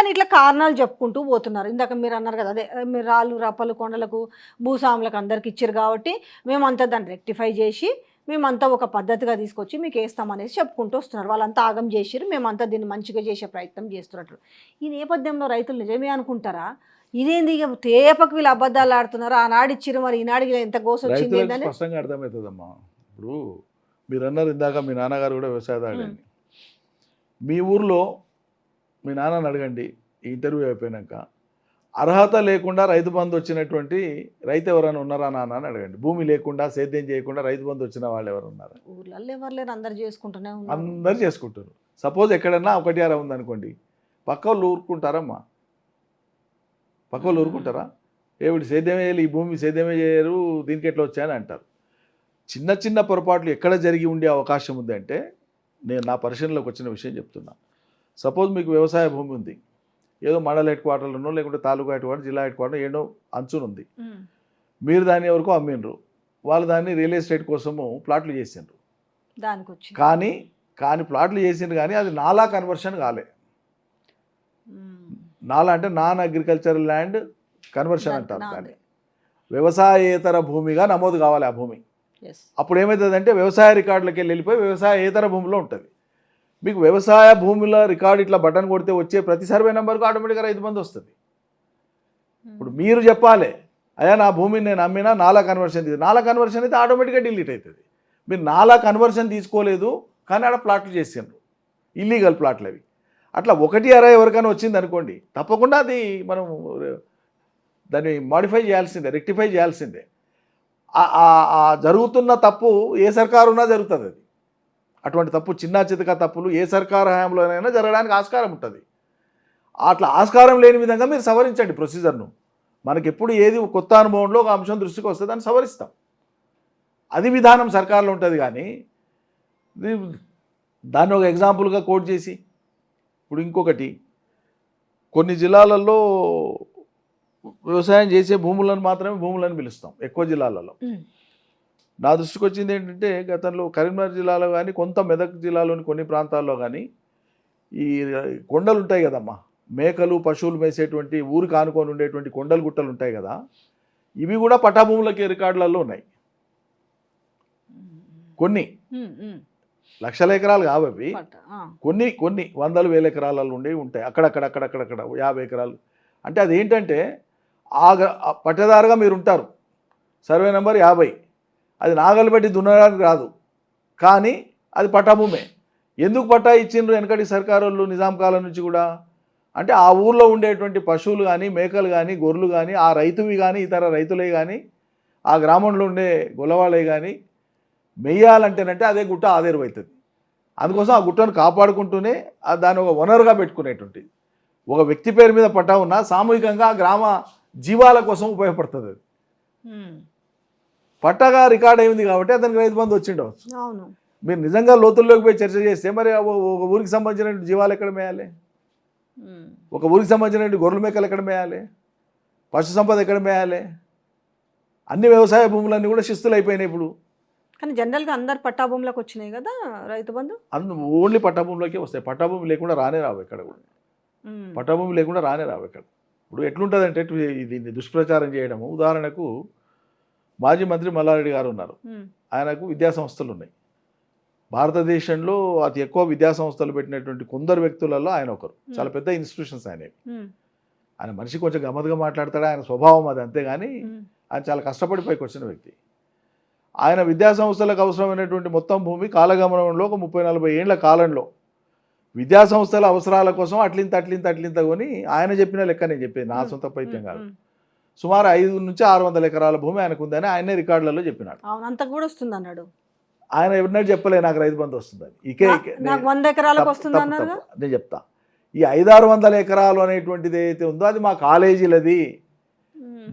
కానీ ఇట్లా కారణాలు చెప్పుకుంటూ పోతున్నారు. ఇందాక మీరు అన్నారు కదా అదే మీరు రాళ్ళు రప్పలు కొండలకు భూస్వాములకు అందరికి ఇచ్చారు కాబట్టి మేమంతా దాన్ని రెక్టిఫై చేసి మేమంతా ఒక పద్ధతిగా తీసుకొచ్చి మీకు వేస్తామనేసి చెప్పుకుంటూ వస్తున్నారు. వాళ్ళంతా ఆగం చేసిరు మేమంతా దీన్ని మంచిగా చేసే ప్రయత్నం చేస్తున్నట్లు. ఈ నేపథ్యంలో రైతులు నిజమే అనుకుంటారా? ఇదేంది ఇక తేపకు వీళ్ళు అబద్ధాలు ఆడుతున్నారు ఆనాడు ఇచ్చిరు మరి ఈనాడికి ఎంత గోస వచ్చింది స్పష్టంగా అర్థమవుతుందమ్మా. ఇప్పుడు మీరు అన్నారు ఇందాక మీ నాన్నగారు కూడా వ్యవసాయదారుడు అని. మీ ఊర్లో మీ నాన్నని అడగండి ఈ ఇంటర్వ్యూ అయిపోయినాక. అర్హత లేకుండా రైతు బంధు వచ్చినటువంటి రైతు ఎవరైనా ఉన్నారా నాన్న అని అడగండి. భూమి లేకుండా సేద్యం చేయకుండా రైతు బంధు వచ్చిన వాళ్ళు ఎవరు ఉన్నారు? అందరు చేసుకుంటూనే అందరు చేసుకుంటారు సపోజ్ ఎక్కడన్నా ఒకటి అర ఉందనుకోండి పక్క వాళ్ళు ఊరుకుంటారమ్మా. పక్క వాళ్ళు ఊరుకుంటారా? ఏమిటి సేద్యమే చేయాలి ఈ భూమి సేద్యమే చేయరు దీనికి ఎట్లా వచ్చాయని అంటారు. చిన్న చిన్న పొరపాట్లు ఎక్కడ జరిగి ఉండే అవకాశం ఉందంటే నేను నా పరిశీలనలోకి వచ్చిన విషయం చెప్తున్నా. సపోజ్ మీకు వ్యవసాయ భూమి ఉంది. ఏదో మండల హెడ్ క్వార్టర్లోనో లేకుంటే తాలూకా హెడ్ క్వార్టర్ జిల్లా హెడ్ క్వార్టర్ ఏడో అంచునుంది. మీరు దాన్ని ఎవరికో అమ్మిండ్రు. వాళ్ళు దాన్ని రియల్ ఎస్టేట్ కోసము ప్లాట్లు చేసిండ్రు. దానికి కానీ కానీ ప్లాట్లు చేసిండ్రు కానీ అది నాలా కన్వర్షన్ కాలే. నాలా అంటే నాన్ అగ్రికల్చరల్ ల్యాండ్ కన్వర్షన్ అంటారు. దాన్ని. వ్యవసాయేతర భూమిగా నమోదు కావాలి ఆ భూమి. అప్పుడు ఏమవుతుందంటే వ్యవసాయ రికార్డులకి వెళ్ళి వెళ్ళిపోయి వ్యవసాయేతర భూమిలో ఉంటుంది. మీకు వ్యవసాయ భూమిలో రికార్డు ఇట్లా బటన్ కొడితే వచ్చే ప్రతి సర్వే నెంబర్కు ఆటోమేటిక్గా రైతు బంధు వస్తుంది. ఇప్పుడు మీరు చెప్పాలి అయ్యా నా భూమిని నేను అమ్మినా నాలా కన్వర్షన్ తీసి నాలా కన్వర్షన్ అయితే ఆటోమేటిక్గా డిలీట్ అవుతుంది మీరు నాలా కన్వర్షన్ తీసుకోలేదు కానీ ఆడ ప్లాట్లు చేసిండ్రు. ఇల్లీగల్ ప్లాట్లు అవి. అట్లా ఒకటి అరవై ఎవరికైనా వచ్చింది అనుకోండి తప్పకుండా అది మనం దాన్ని మాడిఫై చేయాల్సిందే రెక్టిఫై చేయాల్సిందే. జరుగుతున్న తప్పు ఏ సర్కారు ఉన్నా జరుగుతుంది అది. అటువంటి తప్పు చిన్న చితక తప్పులు ఏ సర్కార్ హయాంలోనైనా జరగడానికి ఆస్కారం ఉంటుంది. అట్లా ఆస్కారం లేని విధంగా మీరు సవరించండి ప్రొసీజర్ను. మనకి ఎప్పుడు ఏది కొత్త అనుభవంలో ఒక అంశం దృష్టికి వస్తే దాన్ని సవరిస్తాం. అది విధానం సర్కార్లో ఉంటుంది కానీ దాన్ని ఒక ఎగ్జాంపుల్గా కోట్ చేసి ఇప్పుడు ఇంకొకటి కొన్ని జిల్లాలలో వ్యవసాయం చేసే భూములను మాత్రమే భూములను పిలుస్తాం ఎక్కువ జిల్లాలలో. నా దృష్టికి వచ్చింది ఏంటంటే గతంలో కరీంనగర్ జిల్లాలో కానీ కొంత మెదక్ జిల్లాలోని కొన్ని ప్రాంతాల్లో కానీ ఈ కొండలు ఉంటాయి కదమ్మా. మేకలు పశువులు మేసేటువంటి ఊరికి ఆనుకొని ఉండేటువంటి కొండలు గుట్టలు ఉంటాయి కదా. ఇవి కూడా పటాభూములకి రికార్డులలో ఉన్నాయి. కొన్ని. లక్షల ఎకరాలు కావు అవి. పట్ట, ఆ. కొన్ని కొన్ని వందలు వేల ఎకరాలలో ఉండేవి ఉంటాయి. అక్కడక్కడ అక్కడక్కడక్కడ యాభై ఎకరాలు. అంటే అదేంటంటే ఆ గ- ఆ పట్టేదారుగా మీరు ఉంటారు. సర్వే నెంబర్ యాభై. అది నాగలు పెట్టి దున్నడానికి రాదు. కానీ అది పట్టాభూమే ఎందుకు పట్టా ఇచ్చిండ్రు వెనకటి సర్కారు వాళ్ళు నిజాం కాలం నుంచి కూడా? అంటే ఆ ఊర్లో ఉండేటువంటి పశువులు కానీ మేకలు కానీ గొర్రెలు కానీ ఆ రైతువి కానీ ఇతర రైతులే కానీ ఆ గ్రామంలో ఉండే గొల్లవాళ్ళే కానీ మెయ్యాలంటేనంటే అదే గుట్ట ఆదేరు అవుతుంది అందుకోసం ఆ గుట్టను కాపాడుకుంటూనే దాన్ని ఒక వనరుగా పెట్టుకునేటువంటిది ఒక వ్యక్తి పేరు మీద పట్టా ఉన్నా సామూహికంగా ఆ గ్రామ జీవాల కోసం ఉపయోగపడుతుంది అది. పట్టాగా రికార్డ్ అయింది కాబట్టి అతనికి రైతు బంధు వచ్చిండవచ్చు అవును. మీరు నిజంగా లోతుల్లోకి పోయి చర్చ చేస్తే మరి ఒక ఊరికి సంబంధించిన జీవాలు ఎక్కడ మేయాలి. ఒక ఊరికి సంబంధించిన గొర్రెల మేకలు ఎక్కడ మేయాలి? పశు సంపద ఎక్కడ మేయాలి? అన్ని వ్యవసాయ భూములన్నీ కూడా శిస్తులు అయిపోయినాయి ఇప్పుడు. కానీ జనరల్గా అందరు పట్టాభూములకు వచ్చినాయి కదా రైతు బంధు? అందు ఓన్లీ పట్టాభూమిలోకి వస్తాయి. పట్టాభూమి లేకుండా రానే రావు ఎక్కడ కూడా. పట్టభూమి లేకుండా రానే రావు ఇక్కడ ఇప్పుడు ఎట్లుంటుందంటే దీన్ని దుష్ప్రచారం చేయడము. ఉదాహరణకు మాజీ మంత్రి మల్లారెడ్డి గారు ఉన్నారు. ఆయనకు విద్యా సంస్థలు ఉన్నాయి. భారతదేశంలో అతి ఎక్కువ విద్యా సంస్థలు పెట్టినటువంటి కొందరు వ్యక్తులలో ఆయన ఒకరు. చాలా పెద్ద ఇన్స్టిట్యూషన్స్ ఆయన ఉమ్. ఆయన మనిషి కొంచెం గమ్మత్తుగా మాట్లాడతాడు? ఆయన స్వభావం అది అంతేగాని. ఆయన చాలా కష్టపడి పైకి వచ్చిన వ్యక్తి. ఆయన విద్యా సంస్థలకు అవసరమైనటువంటి మొత్తం భూమి కాలగమనంలో ఒక ముప్పై నలభై ఏళ్ళ కాలంలో విద్యా సంస్థల అవసరాల కోసం అట్లింత అట్లింత అట్లింత కొని ఆయన చెప్పిన లెక్క నేను చెప్పేది నా సొంత పైత్యం కాదు. సుమారు ఐదు నుంచి ఆరు వందల ఎకరాల భూమి ఆయనకు ఉందని ఆయనే రికార్డులలో చెప్పినాడు. అవును అంత కూడా వస్తుంది అన్నాడు ఆయన ఎవరినట్టు చెప్పలే నాకు రైతు బంధు వస్తుందని. ఇకే నాకు వంద ఎకరాలకు వస్తుంది. నేను చెప్తా. ఈ ఐదారు వందల ఎకరాలు అనేటువంటిది ఏదైతే ఉందో అది మా కాలేజీలది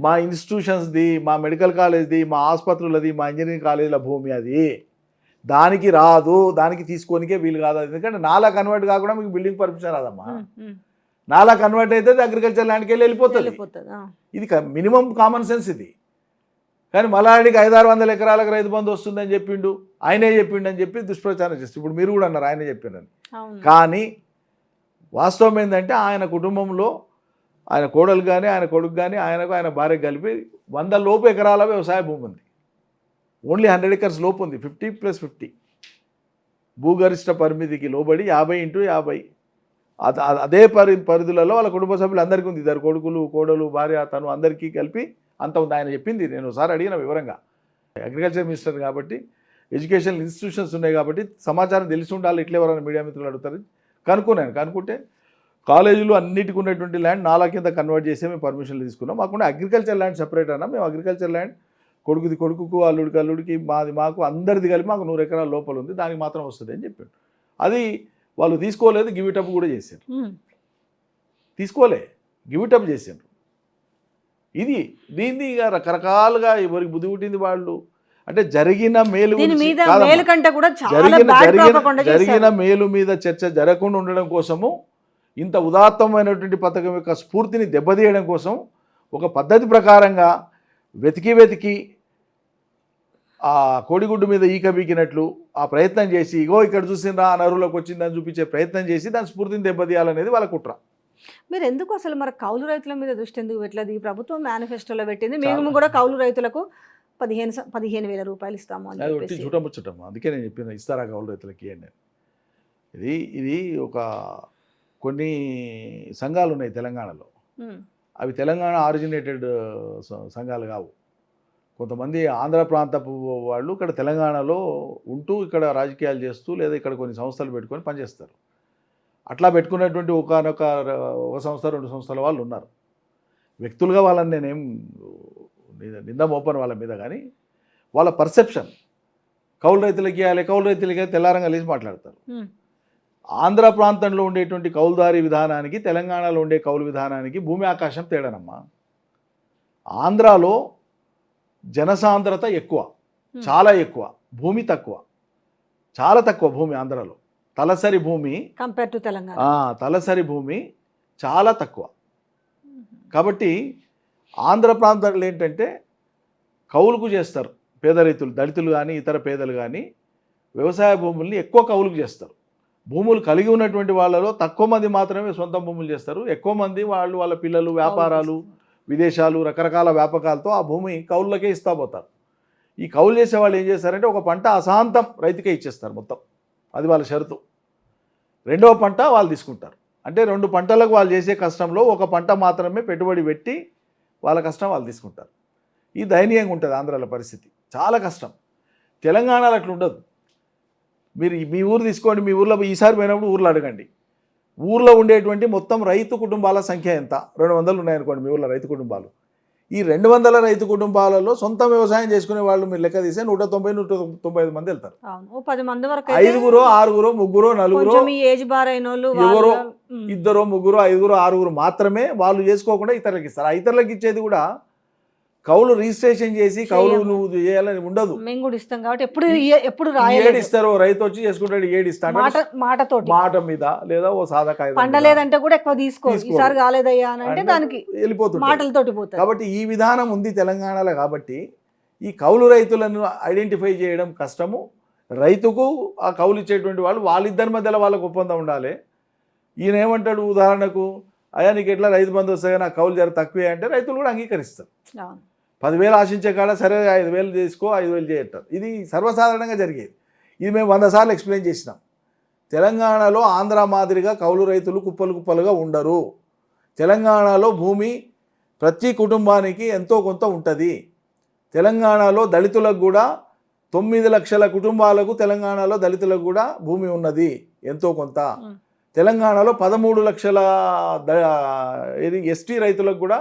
మా ఇన్స్టిట్యూషన్స్ది మా మెడికల్ కాలేజ్ది మా ఆసుపత్రులది మా ఇంజనీరింగ్ కాలేజీల భూమి అది. దానికి రాదు దానికి తీసుకోనికే వీలు కాదు. అది ఎందుకంటే నాలా కన్వర్ట్ కాకుండా మీకు బిల్డింగ్ పర్మిషన్ రాదమ్మా. నాలా కన్వర్ట్ అయితే అగ్రికల్చర్ ల్యాండ్కి వెళ్ళి వెళ్ళిపోతుంది. ఇది మినిమం కామన్ సెన్స్ ఇది. కానీ మలాడికి ఐదారు వందల ఎకరాలకు రైతు బంధు వస్తుందని చెప్పిండు ఆయనే చెప్పిండు అని చెప్పి దుష్ప్రచారం చేస్తుంది. ఇప్పుడు మీరు కూడా అన్నారు ఆయనే చెప్పిండని కానీ వాస్తవం ఏంటంటే ఆయన కుటుంబంలో ఆయన కోడలు కానీ ఆయన కొడుకు కానీ ఆయనకు ఆయన భార్య కలిపి వంద లోపు ఎకరాల వ్యవసాయ భూమి ఉంది. ఓన్లీ హండ్రెడ్ ఎకర్స్ లోపు ఉంది. ఫిఫ్టీ ప్లస్ ఫిఫ్టీ భూగరిష్ట పరిమితికి లోబడి యాభై ఇంటూ యాభై అదే పరి పరిధులలో వాళ్ళ కుటుంబ సభ్యులు అందరికీ ఉంది. ఇద్దరు కొడుకులు కోడలు భార్య తను అందరికీ కలిపి అంత ఉంది. ఆయన చెప్పింది. నేను ఒకసారి అడిగిన వివరంగా. అగ్రికల్చర్ మినిస్టర్ కాబట్టి ఎడ్యుకేషన్ ఇన్స్టిట్యూషన్స్ ఉన్నాయి కాబట్టి సమాచారం తెలిసి ఉండాలి. ఇట్లా ఎవరైనా మీడియా మిత్రులు అడుగుతారు. కనుక్కున్నాను. కనుక్కుంటే కాలేజీలు అన్నిటికీ ఉన్నటువంటి ల్యాండ్ నాలా కింద కన్వర్ట్ చేసి మేము పర్మిషన్లు తీసుకున్నాం. మాకుండా అగ్రికల్చర్ ల్యాండ్ సెపరేట్ అన్నా. మేము అగ్రికల్చర్ ల్యాండ్ కొడుకుది కొడుకుకు అల్లుడికి అల్లుడికి మాది మాకు అందరిది కలిపి మాకు నూరు ఎకరాల లోపల ఉంది. దానికి మాత్రం వస్తుంది అని చెప్పాడు. అది వాళ్ళు తీసుకోలేదు గివ్ ఇట్ అప్ కూడా చేశారు. ఉమ్. తీసుకోలే గివ్ ఇట్ అప్ చేశారు. ఇది దీన్ని ఇక రకరకాలుగా ఎవరికి బుద్ధి పుట్టింది వాళ్ళు? అంటే జరిగిన మేలు జరిగిన జరిగిన మేలు మీద చర్చ జరగకుండా ఉండడం కోసము ఇంత ఉదాత్తమైనటువంటి పథకం యొక్క స్ఫూర్తిని దెబ్బతీయడం కోసం ఒక పద్ధతి ప్రకారంగా వెతికి వెతికి ఆ కోడిగుడ్డు మీద ఈక బీకినట్లు ఆ ప్రయత్నం చేసి ఇగో ఇక్కడ చూసిండ్రా ఆ నరువులోకి వచ్చిందని చూపించే ప్రయత్నం చేసి దాని స్ఫూర్తిని దెబ్బతీయాలనేది వాళ్ళ కుట్ర. మీరు ఎందుకు అసలు మరి కౌలు రైతుల మీద దృష్టి ఎందుకు పెట్టలేదు? ఈ ప్రభుత్వం మేనిఫెస్టోలో పెట్టింది. మేము. కూడా కౌలు రైతులకు పదిహేను పదిహేను వేల రూపాయలు ఇస్తాము అని ఒట్టి అందుకే నేను చెప్పిన ఇస్తారా కౌలు రైతులకి అని ఇది ఇది ఒక కొన్ని సంఘాలు ఉన్నాయి తెలంగాణలో. అవి తెలంగాణ ఆరిజినేటెడ్ సంఘాలు కావు. కొంతమంది ఆంధ్ర ప్రాంతపు వాళ్ళు ఇక్కడ తెలంగాణలో ఉంటూ ఇక్కడ రాజకీయాలు చేస్తూ లేదా ఇక్కడ కొన్ని సంస్థలు పెట్టుకొని పనిచేస్తారు. అట్లా పెట్టుకున్నటువంటి ఒకనొక ఒక సంస్థ రెండు సంస్థల వాళ్ళు ఉన్నారు. వ్యక్తులుగా వాళ్ళని నేనేం నింద- మోపను వాళ్ళ మీద కానీ వాళ్ళ పర్సెప్షన్ కౌలు రైతులకి ఇవ్వాలి కౌలు రైతులకి తెల్లారంగా లేచి మాట్లాడతారు. ఆంధ్ర ప్రాంతంలో ఉండేటువంటి కౌలుదారీ విధానానికి తెలంగాణలో ఉండే కౌలు విధానానికి భూమి ఆకాశం తేడానమ్మా. ఆంధ్రాలో జనసాంద్రత ఎక్కువ. చాలా ఎక్కువ భూమి తక్కువ. చాలా తక్కువ భూమి ఆంధ్రాలో. తలసరి భూమి కంపేర్ టు తెలంగాణ. తలసరి భూమి చాలా తక్కువ. కాబట్టి ఆంధ్ర ప్రాంతాల్లో ఏంటంటే కౌలుకు చేస్తారు. పేద రైతులు దళితులు కానీ ఇతర పేదలు కానీ వ్యవసాయ భూముల్ని ఎక్కువ కౌలుకు చేస్తారు. భూములు కలిగి ఉన్నటువంటి వాళ్ళలో తక్కువ మంది మాత్రమే సొంత భూములు చేస్తారు. ఎక్కువ మంది వాళ్ళు వాళ్ళ పిల్లలు వ్యాపారాలు విదేశాలు రకరకాల వ్యాపకాలతో ఆ భూమి కౌలులకే ఇస్తా పోతారు. ఈ కౌలు చేసే వాళ్ళు ఏం చేస్తారంటే ఒక పంట అశాంతం రైతుకే ఇచ్చేస్తారు మొత్తం. అది వాళ్ళ షరతు. రెండవ పంట వాళ్ళు తీసుకుంటారు. అంటే రెండు పంటలకు వాళ్ళు చేసే కష్టంలో ఒక పంట మాత్రమే పెట్టుబడి పెట్టి వాళ్ళ కష్టం వాళ్ళు తీసుకుంటారు. ఈ దయనీయంగా ఉంటుంది ఆంధ్రాల పరిస్థితి. చాలా కష్టం. తెలంగాణలో అట్లా ఉండదు మీరు మీ ఊరు తీసుకోండి మీ ఊర్లో ఈసారి పోయినప్పుడు ఊర్లో అడగండి. ఊర్లో ఉండేటువంటి మొత్తం రైతు కుటుంబాల సంఖ్య ఎంత? రెండు వందలు ఉన్నాయనుకోండి మీ ఊర్లో రైతు కుటుంబాలు. ఈ రెండు వందల రైతు కుటుంబాలలో సొంత వ్యవసాయం చేసుకునే వాళ్ళు మీరు లెక్క తీస్తే నూట తొంభై నూట తొంభై ఐదు మంది వెళ్తారు. పది మంది వరకు ఐదుగురో ఆరుగురో ముగ్గురో నలుగురో ఎవరో. ఇద్దరు ముగ్గురు ఐదుగురు ఆరుగురు మాత్రమే వాళ్ళు చేసుకోకుండా ఇతరులకు ఇస్తారు. ఆ ఇతరులకు ఇచ్చేది కూడా కౌలు రిజిస్ట్రేషన్ చేసి కౌలు. నువ్వు చేయాలని ఉండదు. మేము కూడా ఇస్తాం కాబట్టి ఎప్పుడు ఎప్పుడు ఏడిస్తారు రైతు వచ్చి చేసుకుంటాడు ఏడు ఇస్తాడు మాట మాటతోటి. మాట మీద లేదా ఓ సాదా మీద పండలేదంటే కూడా ఎక్కువ తీసుకో. ఈసారి కాలేదయ్యా అని అంటే దానికి వెళ్ళిపోతుంటాడు మాటలతోటి పోతుంది కాబట్టి ఈ విధానం ఉంది తెలంగాణలో కాబట్టి ఈ కౌలు రైతులను ఐడెంటిఫై చేయడం కష్టము. రైతుకు ఆ కౌలు ఇచ్చేటువంటి వాళ్ళు వాళ్ళిద్దరి మధ్యలో వాళ్ళకు ఒప్పందం ఉండాలి. ఈయన ఏమంటాడు ఉదాహరణకు అయ్యా నీకు ఎట్లా రైతు బంధు వస్తాయి? నా కౌలు జర తక్కువే అంటే రైతులు కూడా అంగీకరిస్తారు. పదివేలు ఆశించే కాడ సరే ఐదు వేలు చేసుకో ఐదు వేలు చేయటారు ఇది సర్వసాధారణంగా జరిగేది. ఇది మేము వంద సార్లు ఎక్స్ప్లెయిన్ చేసినాం. తెలంగాణలో ఆంధ్ర మాదిరిగా కౌలు రైతులు కుప్పలు కుప్పలుగా ఉండరు. తెలంగాణలో భూమి ప్రతి కుటుంబానికి ఎంతో కొంత ఉంటుంది. తెలంగాణలో దళితులకు కూడా తొమ్మిది లక్షల కుటుంబాలకు తెలంగాణలో దళితులకు కూడా భూమి ఉన్నది ఎంతో కొంత. తెలంగాణలో పదమూడు లక్షల ఎస్టీ రైతులకు కూడా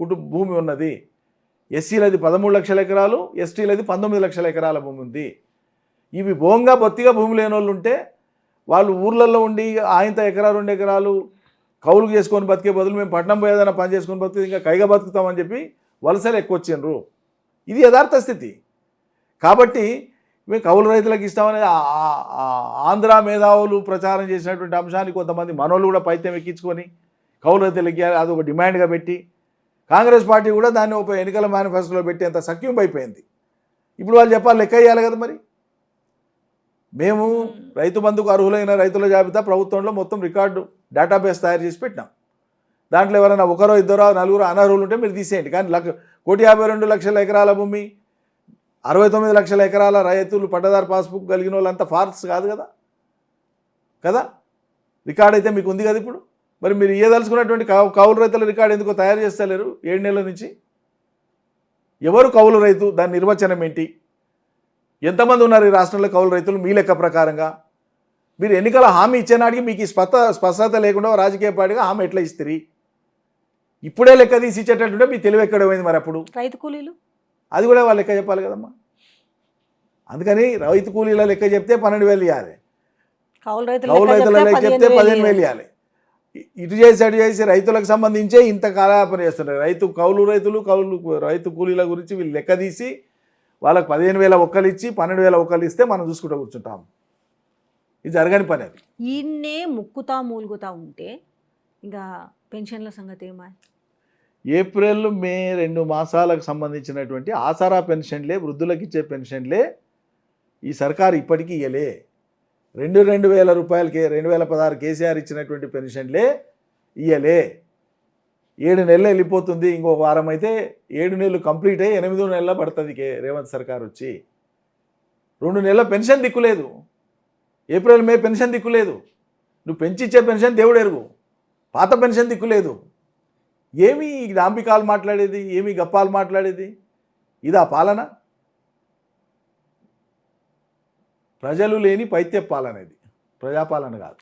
కుటుంబ భూమి ఉన్నది. ఎస్సీలది పదమూడు లక్షల ఎకరాలు ఎస్టీలది పంతొమ్మిది లక్షల ఎకరాల భూమి ఉంది. ఇవి భోంగా బొత్తిగా భూమి లేని వాళ్ళు ఉంటే వాళ్ళు ఊర్లలో ఉండి ఆయంత ఎకరా రెండు ఎకరాలు కౌలుకు చేసుకొని బతికే బదులు మేము పట్టణం పోయేదైనా ఏదైనా పని చేసుకొని బతికి ఇంకా కైగా బతుకుతామని చెప్పి వలసలు ఎక్కువ వచ్చిండ్రు. ఇది యథార్థ స్థితి. కాబట్టి మేము కౌలు రైతులకు ఇస్తామని ఆంధ్ర మేధావులు ప్రచారం చేసినటువంటి అంశాన్ని కొంతమంది మనోళ్ళు కూడా పైత్యం ఎక్కించుకొని కౌలు రైతులకి అది ఒక డిమాండ్గా పెట్టి కాంగ్రెస్ పార్టీ కూడా దాన్ని ఒక ఎన్నికల మేనిఫెస్టోలో పెట్టేంత సఖ్యం అయిపోయింది. ఇప్పుడు వాళ్ళు చెప్పాలి లెక్క వేయాలి కదా మరి? మేము రైతు బంధుకు అర్హులైన రైతుల జాబితా ప్రభుత్వంలో మొత్తం రికార్డు డేటాబేస్ తయారు చేసి పెట్టినాం. దాంట్లో ఎవరైనా ఒకరో ఇద్దరో నలుగురు అనర్హులు ఉంటే మీరు తీసేయండి. కానీ లక్ష కోటి యాభై రెండు లక్షల ఎకరాల భూమి అరవై తొమ్మిది లక్షల ఎకరాల రైతులు పట్టదారు పాస్బుక్ కలిగిన వాళ్ళంతా ఫార్స్ కాదు కదా? కదా? రికార్డ్ అయితే మీకు ఉంది కదా ఇప్పుడు? మరి మీరు ఇయ్యదలుచుకున్నటువంటి కౌ- కౌలు రైతుల రికార్డు ఎందుకో తయారు చేస్తలేరు? ఏడు నెలల నుంచి? ఎవరు కౌలు రైతు? దాని నిర్వచనం ఏంటి? ఎంతమంది ఉన్నారు ఈ రాష్ట్రంలో కౌలు రైతులు? మీ లెక్క ప్రకారంగా? మీరు ఎన్నికల హామీ ఇచ్చేనాడికి మీకు ఈ స్పష్ట స్పష్టత లేకుండా రాజకీయ పార్టీగా హామీ ఎట్లా ఇస్తుంది ఇప్పుడే లెక్క తీసి ఇచ్చేటట్టుంటే మీ తెలివి ఎక్కడ పోయింది మరి అప్పుడు? రైతు కూలీలు. అది కూడా వాళ్ళు లెక్క చెప్పాలి కదమ్మా. అందుకని రైతు కూలీల లెక్క చెప్తే పన్నెండు వేలు ఇవ్వాలి కౌలు రైతుల లెక్క చెప్తే పదిహేను వేలు ఇవ్వాలి. ఇటు చేసి అటు చేసి రైతులకు సంబంధించే ఇంత కాలయాపన చేస్తున్నారు. రైతు కౌలు రైతులు కౌలు రైతు కూలీల గురించి వీళ్ళు లెక్క తీసి వాళ్ళకి పదిహేను వేల ఒక్కలు ఇచ్చి పన్నెండు వేల ఒక్కలు ఇస్తే మనం చూసుకుంటూ కూర్చుంటాం. ఇది జరగని పని అది. ఈయన్నే ముక్కుతా మూలుగుతా ఉంటే ఇంకా పెన్షన్ల సంగతి ఏమా? ఏప్రిల్ మే రెండు మాసాలకు సంబంధించినటువంటి ఆసరా పెన్షన్లే వృద్ధులకు ఇచ్చే పెన్షన్లే ఈ సర్కారు ఇప్పటికీ ఇయ్యలే. రెండు రెండు వేల రూపాయలకి రెండు వేల పదహారు కేసీఆర్ ఇచ్చినటువంటి పెన్షన్లే ఇయ్యలే. ఏడు నెలలు వెళ్ళిపోతుంది ఇంకో వారం అయితే ఏడు నెలలు కంప్లీట్ అయ్యి ఎనిమిదో నెలల పడుతుంది కే రేవంత్ సర్కార్ వచ్చి. రెండు నెలల పెన్షన్ దిక్కులేదు ఏప్రిల్ మే పెన్షన్ దిక్కులేదు నువ్వు పెంచిచ్చే పెన్షన్ దేవుడు ఎరుగు. పాత పెన్షన్ దిక్కులేదు ఏమి దాంపికాలు మాట్లాడేది ఏమి గప్పాలు మాట్లాడేది? ఇదా పాలన? ప్రజలు లేని పైత్య పాలన ఇది. ప్రజాపాలన కాదు.